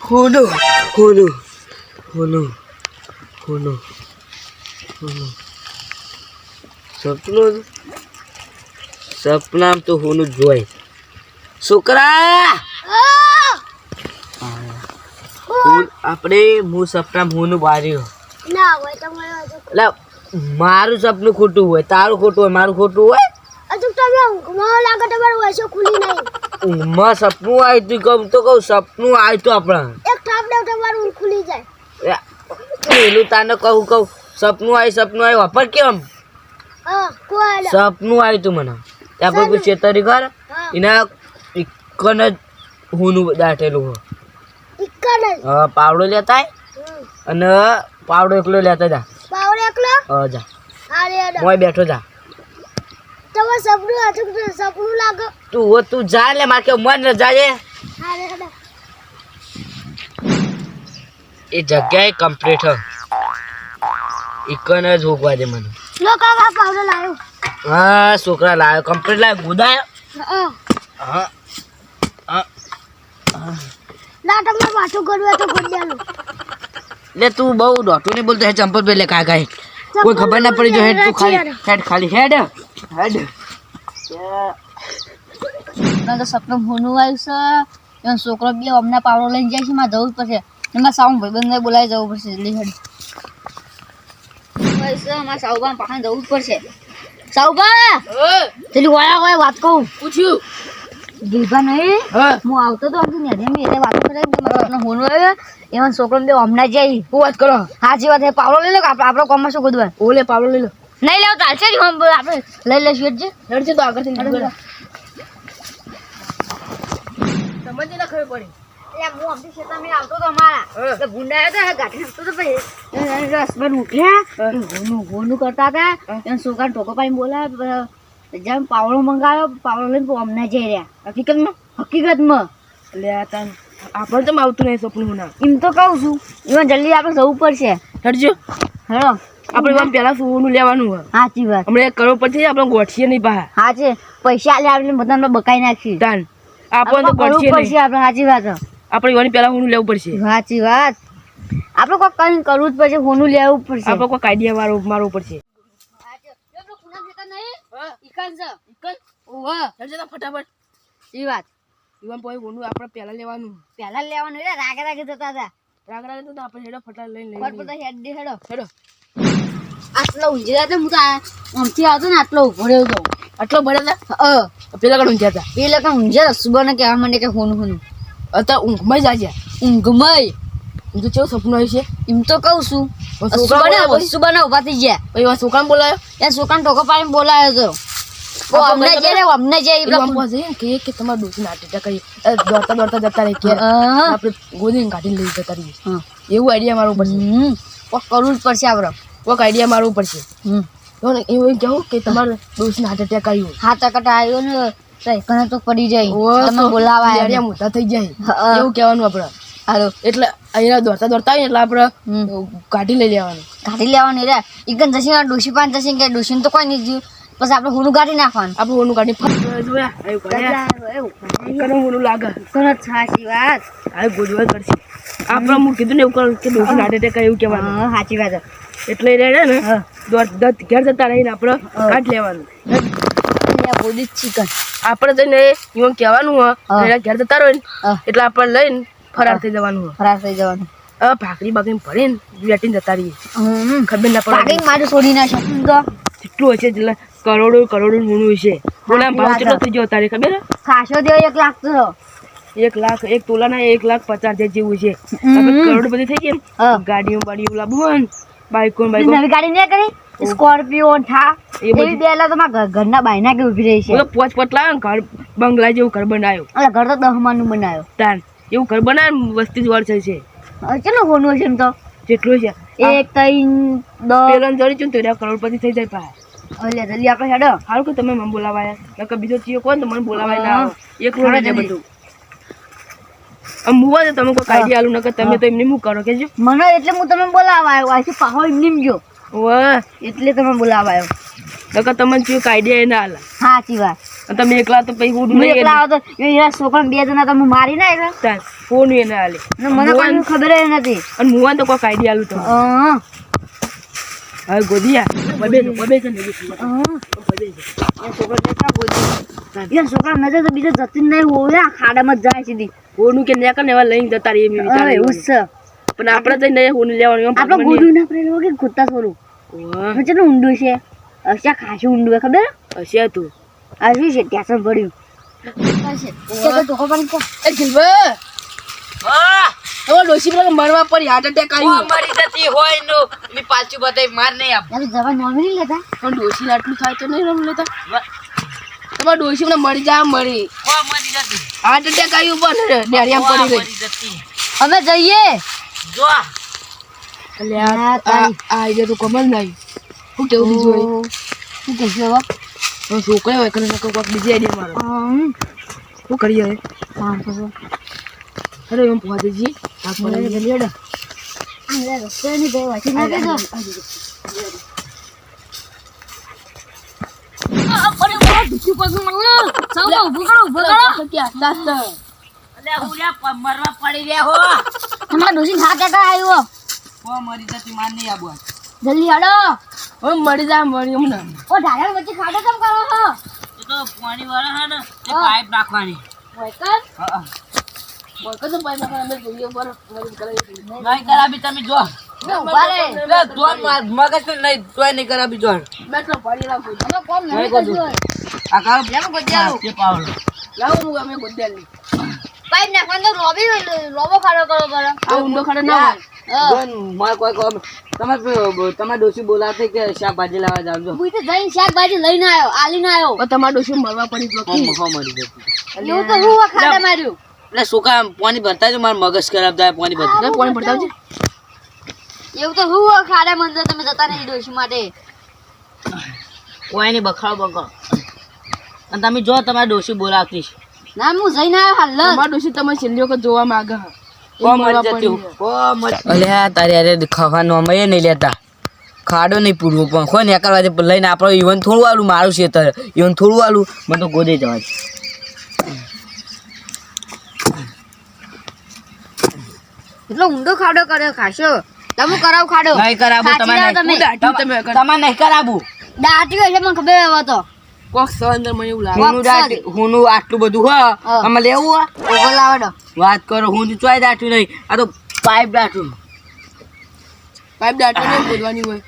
hulu, hulu, hulu, hulu. હોનો સપનું સપનામ તો હોનું જોઈ છોકરા! હું- આપણે હું સપનામ હોનું બાર્યો. ના હોય મારું સપનું ખોટું હોય તારું ખોટું હોય મારું ખોટું હોય. તમે ઊંઘમાં લાગે તમારું વૈસો ખુલી નહીં. ઊંઘમાં સપનું આવ્યું તું કહું તો કહું સપનું આવ્યું તું આપણા. એક થાપ દેવ તમારું ઊંઘ ખુલી જાય. પેલું તાને કહું કહું સપનું આવ્યું સપનું આવ્યું વાપર કેમ. સપનું આવ્યું તું મને. ત્યાં કોઈ કોઈ છેતરી કર હા. એના ઇકન જ હુનું દાટેલું હોય. ઇક્કા નહીં હા પાવડો લેતા અને પાવડો એકલો લેતા જા. પાવડો એકલો? હા જા. મોય બેઠો જા. તમારે સપનું હજુ તો સપનું લાગો? તું ઓ તું જા લે માર કે મન ન જાજે. એ જગ્યાએ કમ્પ્લીટ હ. ઇકન જ હોગવા દે મને. લો કાકા પાવડો લાયો? હા છોકરા લાયો. કમ્પ્લીટ લાયો? ગુદાયો? હા. હા. હા. ના તમારે પાછું કરવું તો દેવાનું. લે તું બહુ દોઢું નહીં બોલતો. હે ચંપલ પેલે કાકા કોઈ ખબર ના પડી જો હેડ તું ખાલી હેડ ખાલી હેડ. હેડ તો સપનું હોનું આવ્યું છે એનો છોકરો બે અમને પાવડો લઈને જાય છે મારે જવું પડશે એમાં સાવ ભાઈબંધને બોલાવી જવું પડશે જલ્દી હેડ અમારા સાઉબા પાસે જવું જ પડશે સાઉબા પેલી વાયા વાયા વાત કહું પૂછ્યું નહીં હું આવતો તો હતું ને મેં એટલે વાત કરે મારા સપનું હોનું આવ્યું એમાં છોકરો બે હમણાં જાય હું વાત કરો સાચી વાત પાવડો લઈ લો આપણો કોમમાં શું ગોદવા ઓલે પાવડો લઈ લો નહીં લેવો ચાલશે જ આપણે લઈ લઈશું એટલે હેડ તો આગળથી નીકળ. સમજ ના ખબર પડી. એટલે. એટલે. ટોકો પાણી બોલાવ્યા જેમ પાવડો મંગાવ્યો પાવડો લઈને અમને જઈ રહ્યા. હકીકતમાં? હકીકતમાં? લે આપણે તો આવતું નહીં સપનું ના. એમ તો કહું છું. એમાં જલ્દી આપણે જવું પડશે. હેડજો હેડો આપણે એમાં પહેલા સોનું લેવાનું હોય. સાચી વાત. હમણાં પછી આપણે ગોઠીએ નહીં બહાર. હા છે. પૈસા લે આપણે બધા બકાઈ નાખી તાન. આપણે તો ગોઠીએ નહીં. આપણે સાચી વાત. આપણે એવાની પહેલા સોનું લેવું પડશે. સાચી વાત. આપણે કોઈ કંઈ કરવું જ પડશે હોનું લેવું પડશે. આપણે કોઈ કાયદા મારો મારવું પડશે. ફટાફટ એ વાત. યુવાન પછી સોનું આપણે પહેલા લેવાનું. પહેલા લેવાનું એટલે રાગે રાગે જતા હતા. રાગ રાગ તો આપણે હેડો ફટા લઈને લઈ ફટફટ હેડ દે હેડો હેડો આટલો ઊંઘી તો હું તો આમથી આવતો ને આટલો ઊભો રહ્યો હતો આટલો ભર્યા અ હતા? પેલા કણ ઊંઘ્યા હતા એ લોકો ઊંઝે સુબને કહેવા માંડે કે હોનું હોનું. અત્યારે ઊંઘમાં જ આજે ઊંઘમય ઊંઘ તો કેવું સપનું આવ્યું છે? એમ તો કહું છું. સુબાને સુબાને ઊભા થઈ ગયા. પછી એવા બોલાયો એ છોકરાને ટોકો પાડીને બોલાયો હતો ઓ અમને જે રે અમને જે એ પેલું આમ પેલા- કહે છે કે કે તમારા ડોસી નાટી કરી. દોડતા દોડતા જતા રહે કે આપણે ગોદીને કાઢીને લઈ જતા રહીએ. એવું આઈડિયા મારવું પડશે હમ. કરવું જ પડશે આપણે. કોઈક આઈડિયા મારવું પડશે તો ને એવું કહું કે તમારે ડોસી હાર્ટ એટેક આવ્યું હાથ કટા આવ્યો ને તો તો પડી જાય. તમે બોલાવા મોટા થઈ જાય. એવું કહેવાનું આપણે. હાલો. એટલે અહીંયા દોડતા દોડતા આવીએ એટલે આપણે કાઢી લઈ લેવાનું. કાઢી લેવાની રે. જશે ડોસી પાન જશે કે ડોસીને તો કોઈ નહીં જીવ પછી આપણે હુનું ગાડી નાખવાનું. આપણે હુનું ગાડી જોયા કાઢ્યા લાગે. ઘણો સાચી વાત. આવી ગોજવા કરશે. આપણે હું કીધું ને એવું કરું કે ડોસી હાર્ટ એટેક એવું કહેવાનું. સાચી વાત. એટલે રહે ને હા. દત ઘેર જતા રહીને આપણે કાઢી લેવાનું. બોલી ચિકન. આપણે જઈને એવું કહેવાનું હોય ઘેર જતા રહો ને એટલે આપણે લઈને ફરાર થઈ જવાનું હોય. ફરાર થઈ જવાનું. ભાખરી બાકરી ભરીને વેટીને જતા રહીએ. ખબર ના પડે છોડી ના તો કેટલું હશે એટલે કરોડો કરોડો ઊનું હશે. તોલા ભાવ કેટલો. થઈ ગયો તારે ખબર? ખાસો દેવો એક લાખ તો. એક લાખ એક તોલાના એક લાખ પચાસ હજાર જેવું છે. કરોડ બધી થઈ ગઈ ગાડીઓ બાડીઓ લાવવું બાઈકો બાઈકો. નવી ગાડી નહીં કરી? સ્કોર્પિયો બધી. એવી બે તો મારા ઘરના બાયના કે ઊભી રહી છે. પોચ પોચ લાવ્યો ઘર બંગલા જેવું ઘર બનાવ્યો એટલે ઘર તો દહમાનું બનાવ્યો તાન એવું ઘર બનાવે વસ્તી જ વર્ષ છે. હવે હોનું છે એમ તો? જેટલું છે એક તઈ દસ. પેલા જડી છું ને તો કરોડપતિ થઈ જાય પાસે એટલે જલ્દી આપણે હેડો. હાલ કે તમે મને બોલાવાયા. નકર બીજો ચિયો કોણ તો મને બોલાવાય ના એક રોડ હા, જલ્દી. બધું. આમ મુવા છે તમે કોઈ કાઢી આલું નકર તમે તો એમને શું કરો કેજો. મને એટલે હું તમે બોલાવા આવ્યો આથી પાહો એમને ગયો? વાહ એટલે તમે બોલાવાયો. નકર તમને આઈડિયા એ ના આલે. સાચી વાત. તમે એકલા તો પછી હું હું નહીં એકલા તો એ છોકરા બે જણા તમે મારી ના એટલે ફોન એને આલે. મને કોઈ ખબર નથી. અને મુવા તો કોઈ આઈડિયા આલું તમે અહં. હવે ગોદિયા બબે બબે છે છોકરા છોકરા નજર તો બીજા જતી નહીં. હોય ખાડામાં જ જાય સીધી હોનું કે નેકર ને એવા લઈને જતા રહીએ એવું છે. પણ આપણે તો નહીં હોનું લેવાનું આપણે ગોડું ના પડેલું કે થોડું વાહ, કેટલું ઊંડું છે? હશે ખાસું ઊંડું છે ખબર? હશે તું. આ શું છે ત્યાં સર ભર્યું એ ગિલબર હવે ડોશી પેલા મરવા પર હાર્ટ એટેક આવ્યું મરી જતી હોય નો એની પાછું બતાય માર નહીં આપ. જવા નોમી નહીં લેતા? પણ ડોશી આટલું થાય તો નહીં રમ લેતા. તમાર ડોશી મને મરી જાય મરી. હો મરી જતી. હાર્ટ એટેક આવ્યું પણ ડેરિયા પડી ગઈ. હવે અમે જઈએ. જો હા, આ આઈડિયા તો કમલ નહીં શું કેવું બીજું શું કહેશું હવે? હું છોકરા હોય કે નકર કોઈક બીજી આઈડિયા મારો. હમ. શું કરીએ હવે? કરો. અરે એમ પહોંચી જઈએ આ મને પડે. જલ્દી હેડો. આ લે, રસ્તેની બે વાંચી ના દેજો. અલે હુલ્યા પ- મરવા પડી રહ્યા હો તમારા ડોશી હાથ એકા આવ્યો ઓ મરી જતી માર નહીં આબુ જલ્દી હેડો હવે મરી જાય મરી એમને ઓ ઢાળા વચ્ચે ખાડો કેમ કરો છો એ તો પાણી વાળા હે ને એ હા. પાઇપ નાખવાની વૈકલ હા તમે તમારે ડોસી બોલાશે કે શાકભાજી લાવવા જાવ જો હું તો જઈને શાકભાજી લઈને આવ્યો આલીને આવ્યો તમારે ડોસી મરવા પડી જતી એવું તો હું ખાડા માર્યું. એટલે કામ? પાણી ભરતા જો મારું મગજ ખરાબ થાય પાણી ભરતા પાણી ભરતા છે એવું તો હું ખાડે મંદિર તમે જતા નહીં ડોશી માટે. કોઈ નહીં બખાડો બખાડો અને તમે જો તમારે ડોશી બોલાવતી ના હું જઈને આવ્યો હાલ તમારા ડોશી તમે છેલ્લી વખત જોવા માંગે અલ્યા તારે અરે ખાવાનું અમે નહીં લેતા. ખાડો નહીં પૂરવું પણ કોઈ ને કરવા લઈને આપણે ઈવન થોડું આલું મારું છે તારે ઈવન થોડું આલું મને તો ગોદે જવા એટલો ઊંડો ખાડો કર્યો ખાશો? તમે કરાવ ખાડો. નહીં કરાવું તમે. નહીં. દાટ્યું તમે. તમારે નહીં કરાવો. દાટી હોય મને ખબર હવે તો. કોક અંદર મને એવું લાગે. હું દાટ- હુંનું આટલું બધું હો અમે લેવું હો? ઓગો લાવડો વાત કરો હું ચોય દાટ્યું નહીં આ તો પાઇપ દાટ્યું પાઇપ દાટો નહીં બોલવાની હોય.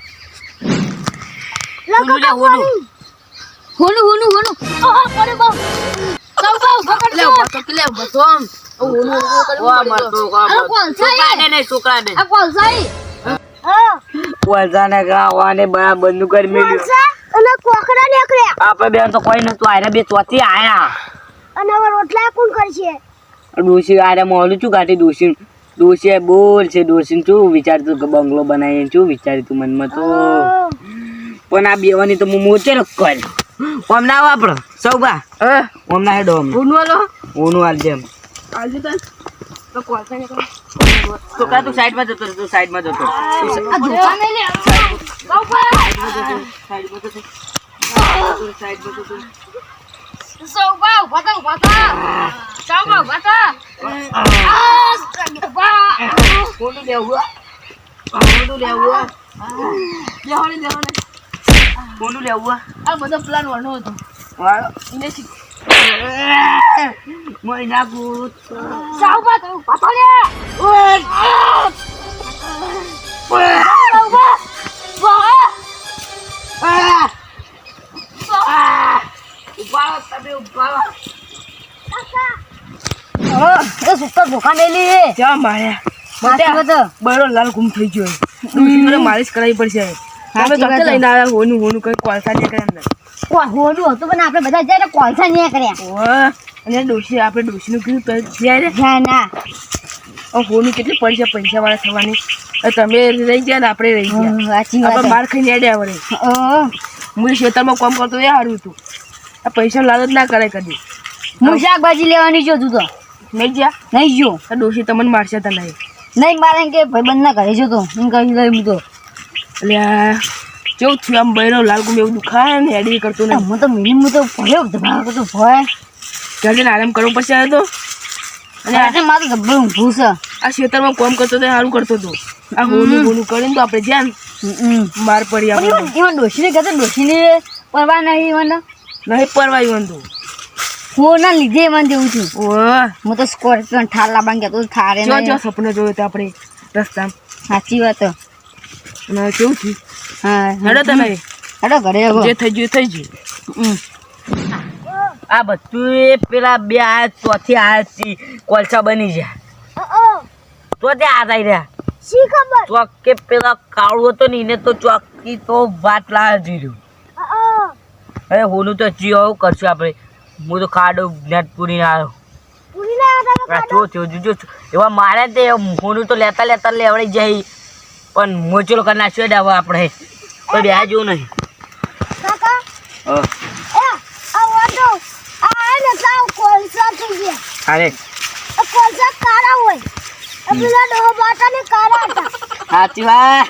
લોકો હોનું હોનું. હોનું ઓહો પડે બહુ. સૌ સૌ પકડ લે પકડ લે ઊભા તો આમ ઓ ઓનું ઓનું કરીને વાહ, પડી મરતો, ગયો. વાહ, આ મરતો. કોણ છે? છોકરા દે નહીં, છોકરા દે. આ કોલસાઈ પોલસાને ગાવાને બરાબરનું કરી મેલ્યું. અને કોકરા નીકળ્યા. આપણે બેન તો કોઈ નતું આયરા બે ચોથી આયા. અને હવે રોટલા કોણ કરશે? ડોસી આરે મોલું છું કાઢી ડોસી ડોસી બોલ છે ડોસી શું વિચારતું કે બંગલો બનાવીને શું વિચારી તું મનમાં તો? પણ આ બેવાની તો હું મોચે કર્યો ઓમ ના વાપરો સૌ બા. હા. ઓમ ના હેડો ઓમ ઊનું હાલ જેમ. આવજે તાર તો ને કરો. તો કા તું સાઈડમાં જતો રહે, તું સાઈડમાં જતો. આ ધોકા નહીં લે સાઈડમાં જતો. સાઈડમાં જતો રહે. ઊભા થા ઊભા થા. સૌ ઊભા થા. આ કોનું લેવું કોનું કોનું આ બધો પ્લાન વણો હતો. વાળો. એને શીખ તમે ઊભા રહો. એ સુતા ધોકા મેલી હે ક્યાં માર્યા માથે બધો બરો લાલ ગુમ થઈ ગયો મને માલિશ કરાવી પડશે. તમે સાચી લઈને આવ્યા હોનું હોનું કઈ કોલસા નહીં કરે અંદર હોનું હતું પણ આપણે બધા જયારે કોલસા નહીં કર્યા અને ડોસી આપણે ડોસીનું કીધું તો જ્યારે ના ના હોનું કેટલી પૈસા પૈસા વાળા થવાની તમે રહી ગયા ને આપણે રહી ગયા. આપણે માર ખાઈને અડ્યા વળે હું. ખેતરમાં કામ કરતો એ સારું હતું. આ પૈસા લાલચ ના કરે કદી. હું શાકભાજી લેવાની જો તું તો. નહીં ગયા? નહીં જો ડોસી તમને મારશે તો નહીં. નહીં મારે કે ભાઈ બંધ ના ઘરે જતો. હું કહી લઈ હું તો. એટલે કેવું થયું આમ બૈરો લાલ ગુમ એવું દુખાય ને એડી કરતો નહીં હું તો મિનિમ તો ભયો ધમાક તો ભય. ઘરે આરામ કરવો પછી આવ્યો તો. અને આજે મારું ગબ્બર છે. આ ખેતરમાં કોમ કરતો તો સારું કરતો હતો આ હોનું બોનું કરીને તો આપણે જ્યાં. માર પડી પણ આપણે એમાં એમાં ડોશીને કહેતો ડોશીને પરવા નહીં મને નહીં પરવાયું હતું હું ના લીધે મને જેવું છું ઓહ. હું તો સ્કોર્પિયો ઠાર લાવવાનું કહેતો હતો, ઠારે જો જો સપનો જોયો તો આપણે રસ્તા સાચી વાત. કેવું છું હા. હેડો તમે. હેડો ઘરે જે થઈ ગયું થઈ ગયું. આ બધું એ પેલા બે આ ચોથી આ કોલસા બની જાય તો ત્યાં આ થઈ રહ્યા. શી ખબર? ચોક કે પેલા કાળું હતો ને એને તો ચોકી તો વાત લાવે જીર્યું અરે હોનું તો આવું કરશું આપણે. હું તો ખાડો નેટ પૂરીને આવ્યો. ના હતા આ જો જો જો જો એવા મારે તે હોનું તો લેતા લેતા લેવડી જાય. પણ મોચલો કરી નાખ્યો હવે આપણે. કોઈ બે જેવું નહીં. કાકા? હા. એ આ વાંધો આ હે ને સાવ કોલસા થઈ ગયા અરે કોલસા કારા હોય. પેલા ડોહા બાટા ને કારા હતા. સાચી વાત.